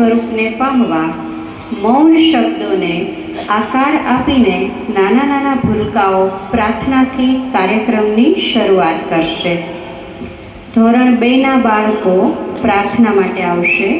સ્વરૂપને પામવા મૌન શબ્દોને આકાર આપીને નાના નાના ભૂલકાઓ પ્રાર્થનાથી કાર્યક્રમની શરૂઆત કરશે. ધોરણ બેના બાળકો પ્રાર્થના માટે આવશે.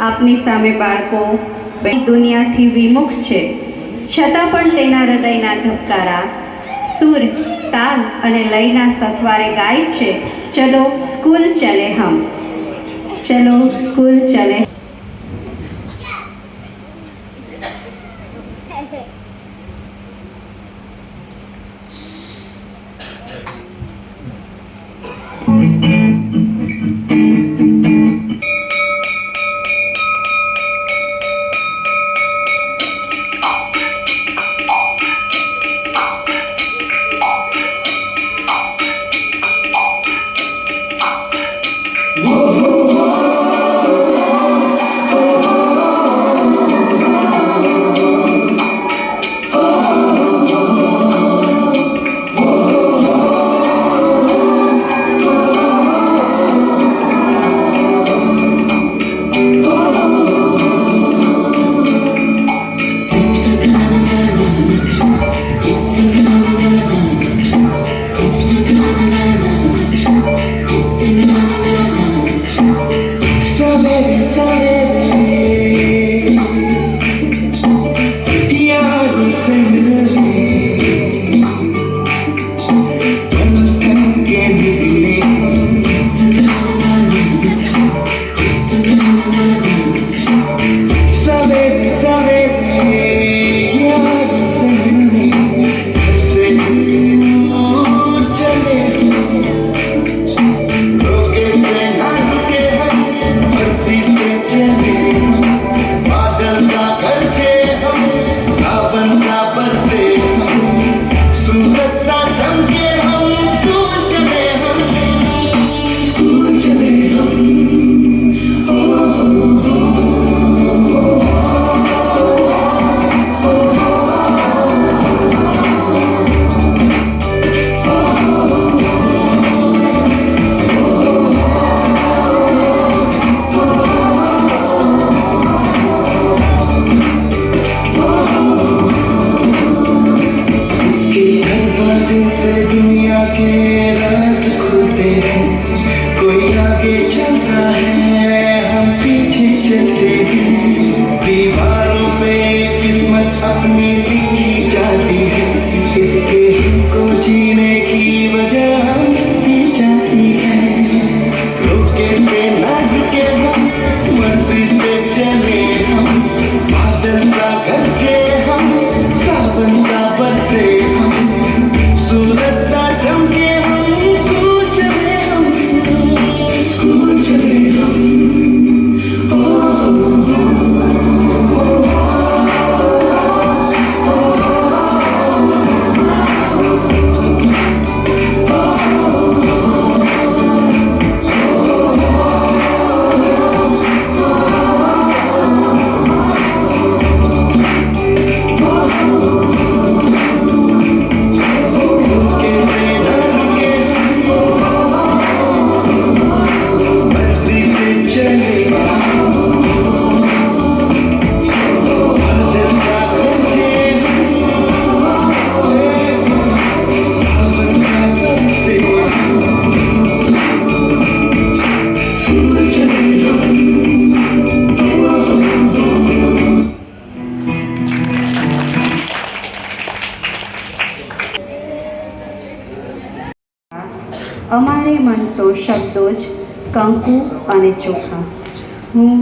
આપની સામે બાળકો દુનિયાથી વિમુખ છે. છતાં પણ તેના હૃદયના ધબકારા, સુર, તાલ અને લયના સથવારે ગાય છે. ચલો, સ્કૂલ ચલે હમ. ચલો, સ્કૂલ ચલે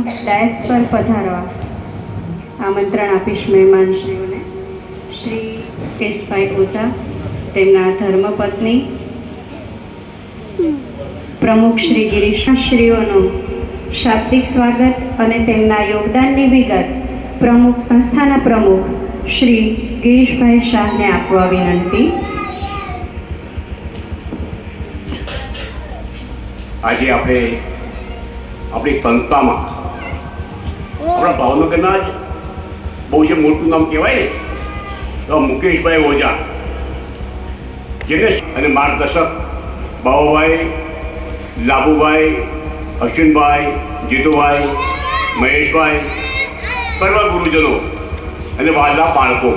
ડાયસ પર પધારવા. આમંત્રણ આપીશ મહેમાનશ્રીઓને. શ્રી કેશભાઈ ઓઝા, તેમના ધર્મપત્ની. પ્રમુખ શ્રી ગિરીશશ્રીઓનું શાબ્દિક સ્વાગત અને તેમના યોગદાનની વિગત પ્રમુખ સંસ્થાના પ્રમુખ શ્રી ગિરીશભાઈ શાહને આપવા વિનંતી. આજે આપણે આપણી સંસ્થામાં આપણા ભાવનગરના જ બહુ જે મોટું નામ કહેવાય ને, તો મુકેશભાઈ ઓઝા. જેને અને માર્ગદર્શક બાબુભાઈ, લાભુભાઈ, અશ્વિનભાઈ, જીતુભાઈ, મહેશભાઈ, સર્વ ગુરુજનો અને વાલા બાળકો.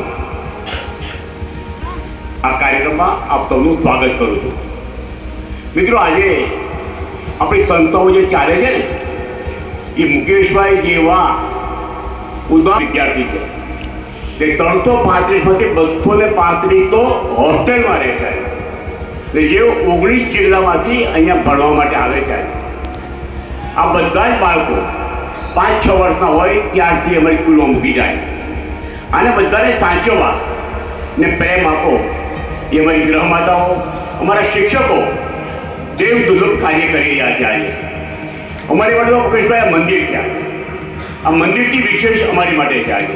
આ કાર્યક્રમમાં આપ સૌનું સ્વાગત કરું છું. મિત્રો, આજે આપણી સંસ્થાઓ જે ચાલે છે ને એ મુકેશભાઈ જેવા ઉદાહરણ વિદ્યાર્થી છે. તે ત્રણસો પાંત્રીસમાંથી બસો ને પાંત્રીસ તો હોસ્ટેલમાં રહે છે. ને જે ઓગણીસ જિલ્લામાંથી અહીંયા ભણવા માટે આવે છે. આ બધા જ બાળકો પાંચ છ વર્ષના હોય ત્યારથી અમારી સ્કૂલમાં મૂકી જાય. આને બધાને સાચવવા ને પ્રેમ આપો. એ અમારી ગૃહ માતાઓ અમારા શિક્ષકો દેવ દુર્લભ કાર્ય કરી રહ્યા છે આજે. અમારી માટે તો મુકેશભાઈ આ મંદિર છે. આ મંદિરથી વિશેષ અમારી માટે છે આજે.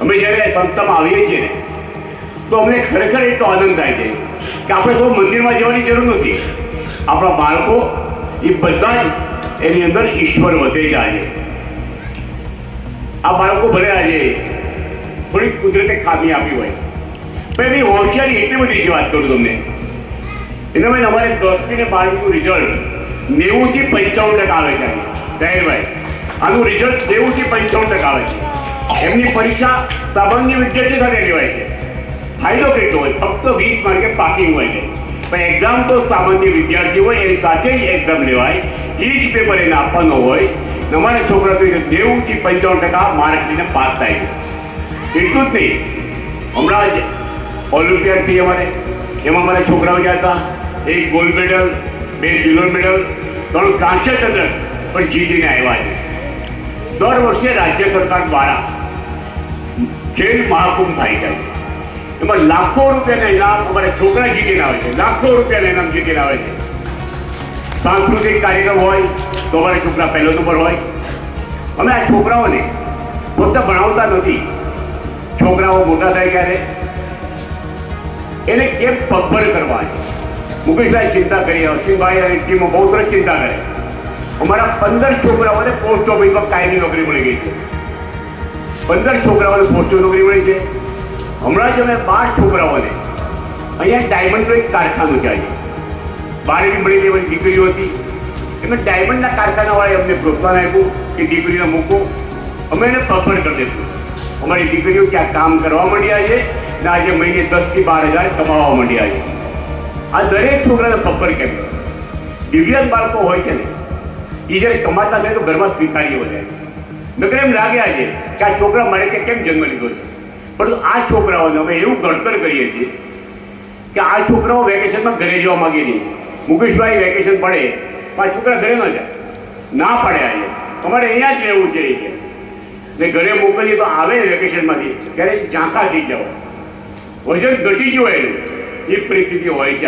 અમે જ્યારે સંસ્થામાં આવીએ છીએ તો અમને ખરેખર એટલો આનંદ થાય છે કે આપણે સૌ મંદિરમાં જવાની જરૂર નથી. આપણા બાળકો એ બધા જ એની અંદર ઈશ્વર વધે છે આ બાળકો ભલે આજે થોડીક કુદરતે ખામી આપી હોય, પણ એની હોશિયારી એટલી બધી વાત કરું તમને. એના મેં અમારે દસમી ને બારમીનું રિઝલ્ટ નેવુંથી પંચાવન ટકા આવે છે જયભાઈ આનું રિઝલ્ટ નેવુંથી પંચાવન ટકા આવે છે. એમની પરીક્ષા સામાન્ય વિદ્યાર્થી સાથે લેવાય છે. ફાયદો કેટલો હોય, ફક્ત વીસ માર્કે પાસિંગ હોય છે. પણ એક્ઝામ તો સામાન્ય વિદ્યાર્થી હોય, એની સાથે જ એક્ઝામ લેવાય. એ જ પેપર એને આપવાનો હોય. તમારે છોકરા તો નેવુંથી પંચાવન ટકા માર્ક લઈને પાસ થાય છે. એટલું જ નહીં. હમણાં જ ઓલિમ્પિયાડથી અમારે. એમાં અમારા છોકરાઓ ગયા હતા. એક ગોલ્ડ મેડલ બે સિલ્વર મેડલ ત્રણ ત્રાસઠ હતા, પણ જીતીને આવ્યા છે. દર વર્ષે રાજ્ય સરકાર દ્વારા ખેલ મહાકુંભ થાય છે. એમાં લાખો રૂપિયાના ઇનામ અમારે છોકરા જીતીને આવે છે, લાખો રૂપિયાના ઇનામ જીતીને આવે છે. સાંસ્કૃતિક કાર્યક્રમ હોય, તો અમારા છોકરા પહેલો નંબર હોય. અમે આ છોકરાઓને ફક્ત ભણાવતા નથી. છોકરાઓ મોટા થાય ક્યારે એને કેમ પગભર કરવા છે? મુકેશભાઈ ચિંતા કરી અશ્વિનભાઈ અને ટીમો બહુ તરફ ચિંતા કરે અમારા પંદર છોકરાઓને પોસ્ટ ઓફિસમાં કાયમી નોકરી મળી ગઈ છે. પંદર છોકરાઓને પોસ્ટ નોકરી મળી છે. હમણાં જ અમે બાર છોકરાઓને અહીંયા ડાયમંડનું એક કારખાનું ચાલ્યું મળી ગઈ બધી દીકરીઓ હતી. એમને ડાયમંડના કારખાનાવાળાએ અમને પ્રોત્સાહન આપ્યું કે દીકરીને મૂકો. અમે એને પગભર કરી દઈશું અમારી દીકરીઓ ત્યાં કામ કરવા માંડ્યા છે ને આજે મહિને દસથી બાર હજાર કમાવા માંડ્યા છે. આ દરેક છોકરાને પપ્પર કેમ? દિવ્યાંગ બાળકો હોય છે ને એ જ્યારે કમાતા થાય તો ઘરમાં સ્વીકાર્ય વધે નકર એમ લાગે છે કે આ છોકરા મારે કે કેમ જન્મ લીધો છે? પરંતુ આ છોકરાઓને અમે એવું ઘડતર કરીએ છીએ કે આ છોકરાઓ વેકેશનમાં ઘરે જવા માગે નહીં. મુકેશભાઈ વેકેશન પડે, પણ છોકરા ઘરે ન જાય. ના પડે આજે. અમારે અહીંયા જ રહેવું છે એ કે ને ઘરે મોકલીએ તો આવે વેકેશનમાંથી, ત્યારે ઝાંખા થઈ જાઓ. વજન ઘટી ગયું એનું. એ પરિસ્થિતિ હોય છે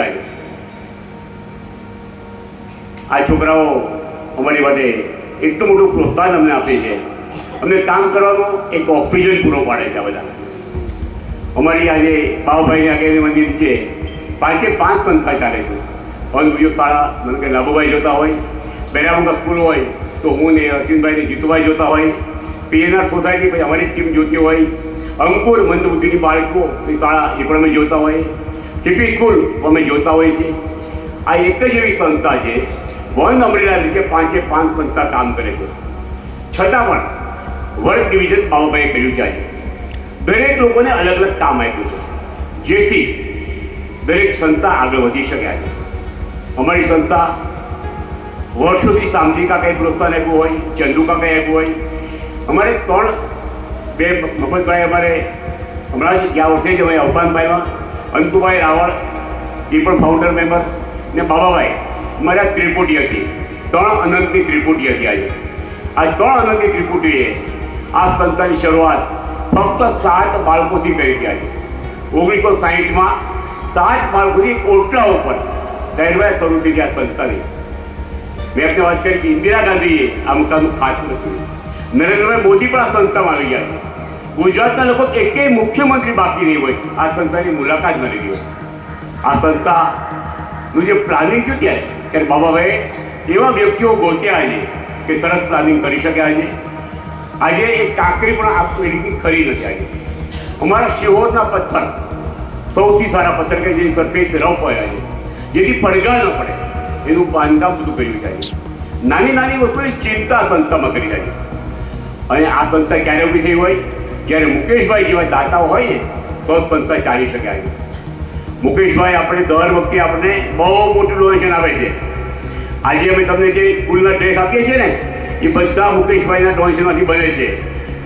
આ છોકરાઓ અમારી માટે એટલું મોટું પ્રોત્સાહન અમને આપે છે. અમને કામ કરવાનો એક ઓક્સિજન પૂરો પાડે છે બધા. અમારી આજે બાવભાઈની આગળની મંદિર છે. પાંચે પાંચ સંસ્થા ચાલે છે. હવે બીજો તાળા મને કે લાભુભાઈ જોતા હોય, બેરામુંગા સ્કૂલ હોય, તો હું ને અશ્વિનભાઈ ને જીતુભાઈ જોતા હોય, પીએનઆર સોસાયટી, પછી અમારી ટીમ જોતી હોય, અંકુર મંદબુદ્ધિની બાળકો શાળા એ પણ અમે જોતા હોય સીપી સ્કૂલ અમે જોતા હોઈએ છીએ. આ એક જ એવી સંસ્થા છે, વન અમરેલા રીતે પાંચે પાંચ સંસ્થા કામ કરે છે. છતાં પણ વર્ક ડિવિઝન બાબુભાઈએ કર્યું છે દરેક લોકોને અલગ અલગ કામ આપ્યું છે. જેથી દરેક સંસ્થા આગળ વધી શક્યા છે. અમારી સંસ્થા વર્ષોથી સામજી કાકાએ પ્રોત્સાહન આપ્યું હોય ચંદુ કંઈ આપ્યું હોય. અમારે ત્રણ બે મફતભાઈ અમારે હમણાં જ ગયા વર્ષે જ અમે અવસાન અંકુભાઈ રાવળ, એ પણ ફાઉન્ડર મેમ્બર ને બાબાભાઈ, મારા ત્રિપુટી હતી. ત્રણ અનંતની ત્રિપુટી હતી આજે. આ ત્રણ અનંતની ત્રિપુટીએ આ સંસ્થાની શરૂઆત ફક્ત સાત બાળકોથી કરી હતી આજે. ઓગણીસો સાહીઠમાં સાત બાળકોથી ઓટલા ઉપર સાહેબભાઈ શરૂ થઈ ગયા સંસ્થાની મેં આપને વાત કરી કે ઇન્દિરા ગાંધીએ આ મુકામનું ખાસ નથી નરેન્દ્રભાઈ મોદી પણ આ સંસ્થામાં આવી ગયા ગુજરાતના લોકો એકેય મુખ્યમંત્રી બાકી નહીં હોય. આ સંસ્થાની મુલાકાત ન લીધી હોય. આ સંસ્થાનું જે પ્લાનિંગ થયું ત્યારે ત્યારે બાબાભાઈ એવા વ્યક્તિઓ ગોત્યા આજે કે સરસ પ્લાનિંગ કરી શકે આજે. આજે એક કાંકરી પણ આ પેઢીથી ખરી નથી આજે. અમારા શિહોરના પથ્થર સૌથી સારા પથ્થર કે જેની સરફેસ રફ હોય આજે. જેથી પડઘા ન પડે. એનું બાંધકામ બધું કર્યું છે નાની નાની વસ્તુની ચિંતા સંસ્થામાં કરી જાય અને આ સંસ્થા ક્યારે ઊભી થઈ હોય? જ્યારે મુકેશભાઈ જેવા દાતાઓ હોય ને, તો જ સંસ્થા ચાલી શકે આવી મુકેશભાઈ આપણે દર વખતે આપણને બહુ મોટું ડોનેશન આપે છે. આજે અમે તમને જે સ્કૂલના ડ્રેસ આપીએ છીએ ને, એ બધા મુકેશભાઈના ડોનેશનમાંથી બને છે.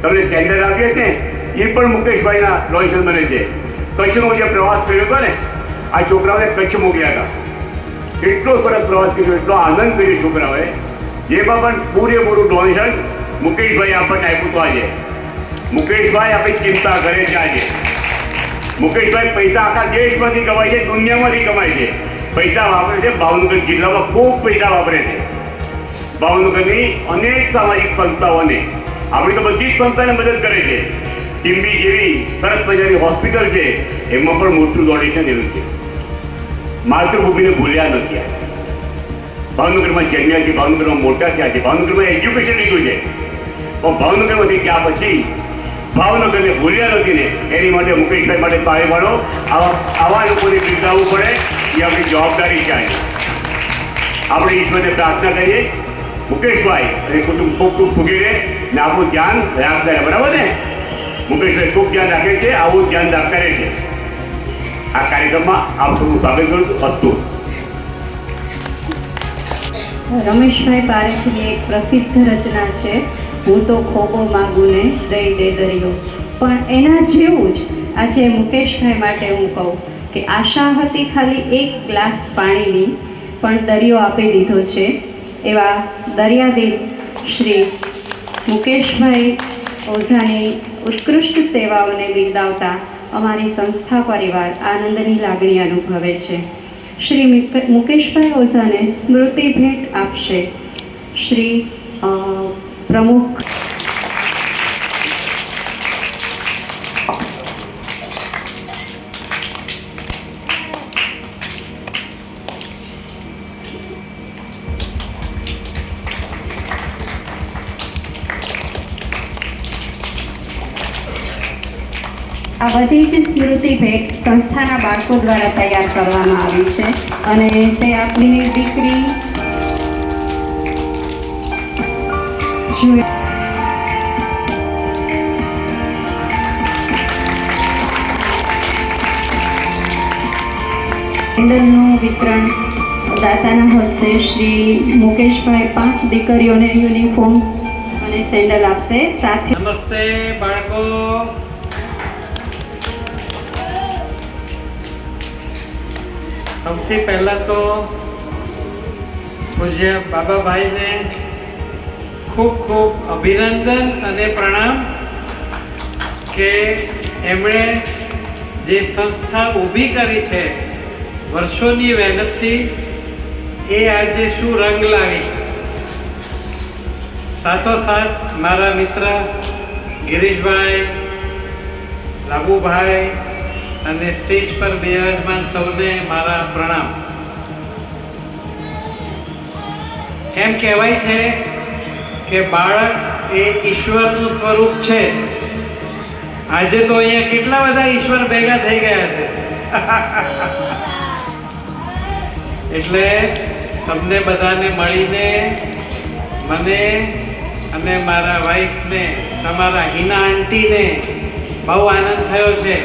તમને ટેન્ડર આપીએ ને, એ પણ મુકેશભાઈના ડોનેશન બને છે. કચ્છનો જે પ્રવાસ કર્યો હતો ને, આ છોકરાઓને કચ્છ મોકલ્યા હતા. એટલો સરસ પ્રવાસ કર્યો, એટલો આનંદ કર્યો છોકરાઓએ. જેમાં પણ પૂરેપૂરું ડોનેશન મુકેશભાઈ આપણને આપ્યું હતું આજે. મુકેશભાઈ આપણી ચિંતા કરે છે મુકેશભાઈ પૈસા આખા દેશમાંથી કમાય છે, દુનિયામાંથી કમાય છે. પૈસા વાપરે છે, ભાવનગર જિલ્લામાં ખૂબ પૈસા વાપરે છે. ભાવનગરની અનેક સામાજિક સંસ્થાઓને, આપણી તો બધી જ સંસ્થાને મદદ કરે છે. ટીમ્બી જેવી સરસ મજાની હોસ્પિટલ છે, એમાં પણ મોટું ડોનેશન એવું છે. માતૃભૂમિને ભૂલ્યા નથી ભાવનગરમાં જન્મ્યા છે, ભાવનગરમાં મોટા થયા છે, ભાવનગરમાં એજ્યુકેશન લીધું છે. પણ ભાવનગરમાંથી ગયા પછી ભાવનગરને ભૂલ્યા નથી ને એની માટે મુકેશભાઈ માટે તાળી પાડો. આવા આવા લોકોને બિરદાવવું પડે, એ આપણી જવાબદારી આજે. આપણે ઈશ્વરને પ્રાર્થના કરીએ. મુકેશભાઈ અને કુટુંબ ખૂબ ખૂબ સુખી રહે ને આપણું ધ્યાન રાખતા બરાબર ને? મુકેશભાઈ ખૂબ ધ્યાન રાખે છે, આવું ધ્યાન રાખતા રહે છે. આ કાર્યક્રમમાં આપ સૌનું સ્વાગત કરું છું. હતું રમેશભાઈ પારેખની એક પ્રસિદ્ધ રચના છે. હું તો ખોબો માગું ને દઈ દે દરિયો. પણ એના જેવું જ આજે મુકેશભાઈ માટે હું કહું કે આશા હતી ખાલી એક ગ્લાસ પાણીની, પણ દરિયો આપી દીધો છે. એવા દરિયાદીદ શ્રી મુકેશભાઈ ઓઝાની ઉત્કૃષ્ટ સેવાઓને બિરદાવતા અમારી સંસ્થા પરિવાર આનંદની લાગણી અનુભવે છે. શ્રી મુકે- મુકેશભાઈ ઓઝાને સ્મૃતિ ભેટ આપશે. શ્રી પ્રમુખ. આ બધી જ સ્મૃતિ ભેટ સંસ્થાના બાળકો દ્વારા તૈયાર કરવામાં આવી છે અને તે આપણી દીકરી જુએ- કેન્ડલનું વિતરણ દાતાના હસ્તે શ્રી મુકેશભાઈ પાંચ દીકરીઓને યુનિફોર્મ અને સેન્ડલ આપશે. સાથે નમસ્તે બાળકો. સૌથી પહેલા તો પૂજ્ય બાબાભાઈને ખૂબ ખૂબ અભિનંદન અને પ્રણામ કે એમણે જે સંસ્થા ઊભી કરી છે, વર્ષોની મહેનતથી, એ આજે શું રંગ લાવી? સાથોસાથ મારા મિત્ર ગિરીશભાઈ, લાબુભાઈ અને સ્ટેજ પર બિરાજમાન સૌને મારા પ્રણામ. એમ કહેવાય છે કે બાળક એ ઈશ્વરનું સ્વરૂપ છે. આજે તો અહીંયા કેટલા બધા ઈશ્વર ભેગા થઈ ગયા છે. એટલે તમને બધાને મળીને મને અને મારા વાઈફને તમારા હિના આંટીને બહુ આનંદ થયો છે.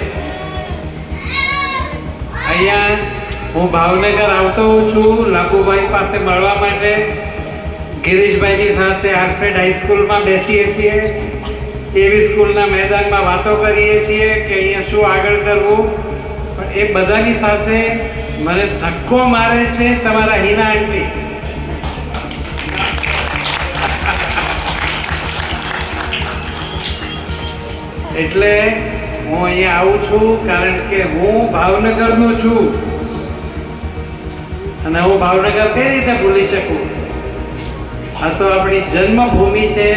અહીંયા હું ભાવનગર આવતો છું લાખુભાઈ પાસે મળવા માટે. ગિરીશભાઈની સાથે આર્ફેડ હાઈસ્કૂલમાં બેસીએ છીએ. એવી સ્કૂલના મેદાનમાં વાતો કરીએ છીએ કે અહીંયા શું આગળ કરવું. પણ એ બધાની સાથે મને ધક્કો મારે છે તમારા હિના આંટી. એટલે હું અહીંયા આવું છું કારણ કે હું ભાવનગરનો છું. અને હું ભાવનગર કઈ રીતે ભૂલી શકું? આ તો આપણી જન્મભૂમિ છે.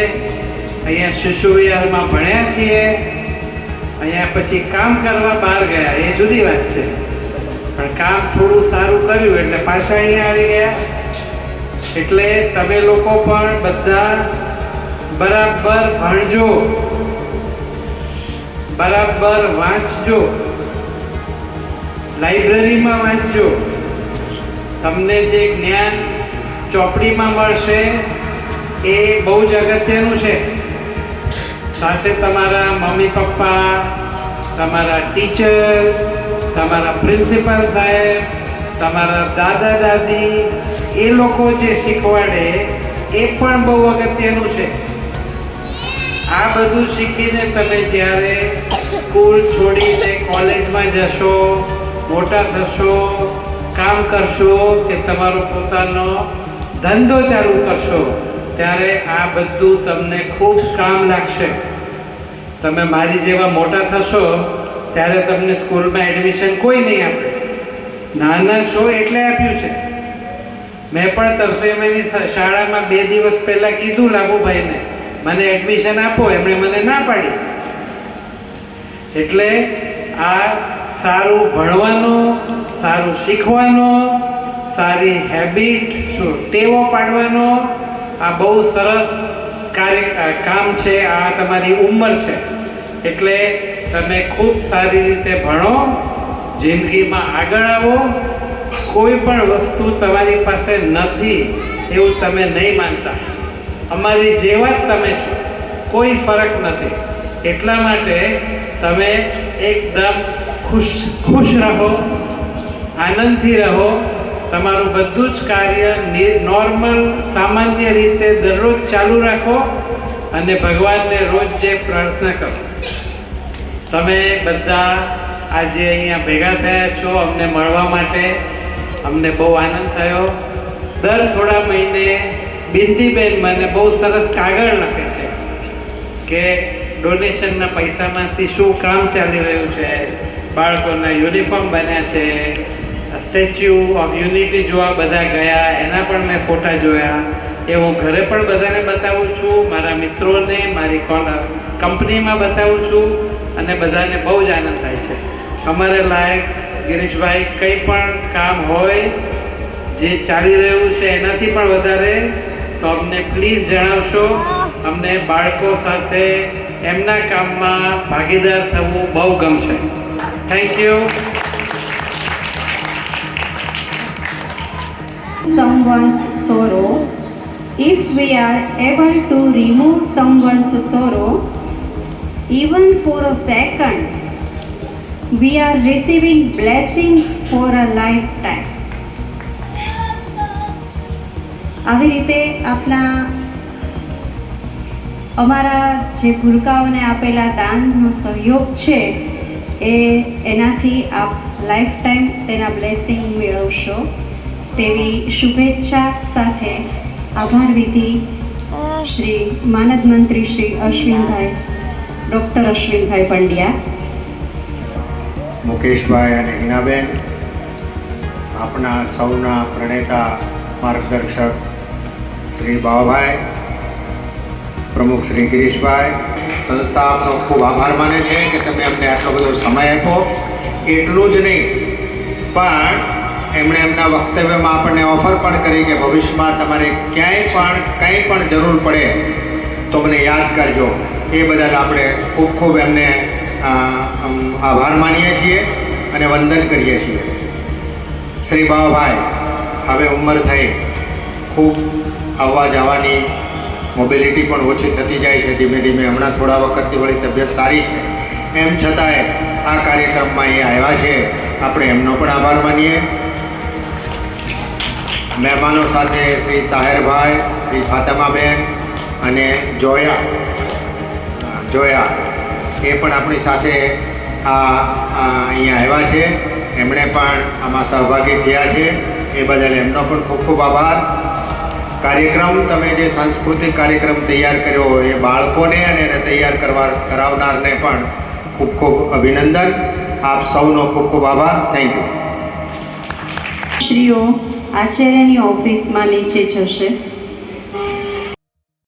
અહીંયા શિશુ વિહારમાં ભણ્યા છીએ. અહીંયા પછી કામ કરવા બહાર ગયા. એ જુદી વાત છે. પણ કામ થોડું સારું કર્યું એટલે પાછા અહીંયા આવી ગયા. એટલે તમે લોકો પણ બધા બરાબર ભણજો. બરાબર વાંચજો. લાઇબ્રેરીમાં વાંચજો. તમને જે જ્ઞાન ચોપડીમાં મળશે. એ બહુ જ અગત્યનું છે. સાથે તમારા મમ્મી પપ્પા, તમારા ટીચર, તમારા પ્રિન્સિપલ સાહેબ, તમારા દાદા દાદી, એ લોકો જે શીખવાડે, એ પણ બહુ અગત્યનું છે. આ બધું શીખીને તમે જ્યારે સ્કૂલ છોડીને કોલેજમાં જશો, મોટા થશો, કામ કરશો કે તમારો પોતાનો ધંધો ચાલુ કરશો, ત્યારે આ બધું તમને ખૂબ કામ લાગશે. તમે મારી જેવા મોટા થશો, ત્યારે તમને સ્કૂલમાં એડમિશન કોઈ નહીં આપે. નાના છો એટલે આપ્યું છે. મેં પણ તરફેમેની શાળામાં બે દિવસ પહેલાં કીધું લાભુભાઈને મને એડમિશન આપો, એમણે મને ના પાડી. એટલે આ સારું ભણવાનું, સારું શીખવાનું સારી હેબિટ શું ટેવો પાડવાનો આ બહુ સરસ કાર્ય કામ છે, આ તમારી ઉંમર છે. એટલે તમે ખૂબ સારી રીતે ભણો, જિંદગીમાં આગળ આવો. કોઈ પણ વસ્તુ તમારી પાસે નથી એવું તમે નહીં માનતા. અમારી જેવા જ તમે છો, કોઈ ફરક નથી. એટલા માટે તમે એકદમ ખુશ ખુશ રહો, આનંદથી રહો તમારું બધું જ કાર્ય નોર્મલ સામાન્ય રીતે દરરોજ ચાલુ રાખો અને ભગવાનને રોજ જે પ્રાર્થના કરો. તમે બધા આજે અહીંયા ભેગા થયા છો અમને મળવા માટે. અમને બહુ આનંદ થયો. દર થોડા મહિને બિંદીબેન મને બહુ સરસ કાગળ લખે છે કે ડોનેશનના પૈસામાંથી શું કામ ચાલી રહ્યું છે? બાળકોના યુનિફોર્મ બન્યા છે. સ્ટેચ્યુ ઓફ યુનિટી જોવા બધા ગયા, એના પણ મેં ફોટા જોયા. એ હું ઘરે પણ બધાને બતાવું છું, મારા મિત્રોને, મારી કંપનીમાં બતાવું છું, અને બધાને બહુ જ આનંદ થાય છે. અમારે લાયક ગિરીશભાઈ કંઈ પણ કામ હોય, જે ચાલી રહ્યું છે, એનાથી પણ વધારે, તો અમને પ્લીઝ જણાવશો. અમને બાળકો સાથે એમના કામમાં ભાગીદાર થવું બહુ ગમશે. Thank you someone's sorrow, if we are able to remove someone's sorrow, even for a second, we are receiving blessings for a lifetime. આવી રીતે આપણા અમારા જે ભૂલકાઓને આપેલા દાનનો સહયોગ છે એ એનાથી આપ લાઈફ ટાઈમ તેના બ્લેસિંગ મેળવશો તેવી શુભેચ્છા સાથે આભાર વિધિ શ્રી માનદ મંત્રી શ્રી અશ્વિનભાઈ, ડૉક્ટર અશ્વિનભાઈ પંડ્યા. મુકેશભાઈ અને હિનાબેન આપણા સૌના પ્રણેતા માર્ગદર્શક શ્રી બાવાભાઈ, પ્રમુખ શ્રી ગિરીશભાઈ. સંસ્થા આપનો ખૂબ આભાર માને છે કે તમે અમને આટલો બધો સમય આપ્યો. એટલું જ નહીં, પણ એમણે એમના વક્તવ્યમાં આપણને ઓફર પણ કરી કે ભવિષ્યમાં તમારે ક્યાંય પણ, કંઈ પણ જરૂર પડે તો મને યાદ કરજો. એ બદલ આપણે ખૂબ ખૂબ એમને આભાર માનીએ છીએ અને વંદન કરીએ છીએ. શ્રી બાવાભાઈ, હવે ઉંમર થઈ. ખૂબ આવવા જવાની મોબિલિટી પણ ઓછી થતી જાય છે. ધીમે ધીમે હમણાં થોડા વખતથી વળી તબિયત સારી છે. એમ છતાંય આ કાર્યક્રમમાં એ આવ્યા છે. આપણે એમનો પણ આભાર માનીએ. મહેમાનો સાથે શ્રી તાહેરભાઈ, શ્રી ફાતમાબેન અને જોયા જોયા, એ પણ આપણી સાથે આ અહીંયા આવ્યા છે. એમણે પણ આમાં સહભાગી થયા છે. એ બદલ એમનો પણ ખૂબ ખૂબ આભાર. કાર્યક્રમ તમે જે સાંસ્કૃતિક કાર્યક્રમ તૈયાર કર્યો એ બાળકોને અને એને તૈયાર કરવા, કરાવનારને પણ ખૂબ ખૂબ અભિનંદન. આપ સૌનો ખૂબ ખૂબ આભાર. થેન્ક યુ શ્રીઓ આચાર્યની ઓફિસમાં નીચે જશે.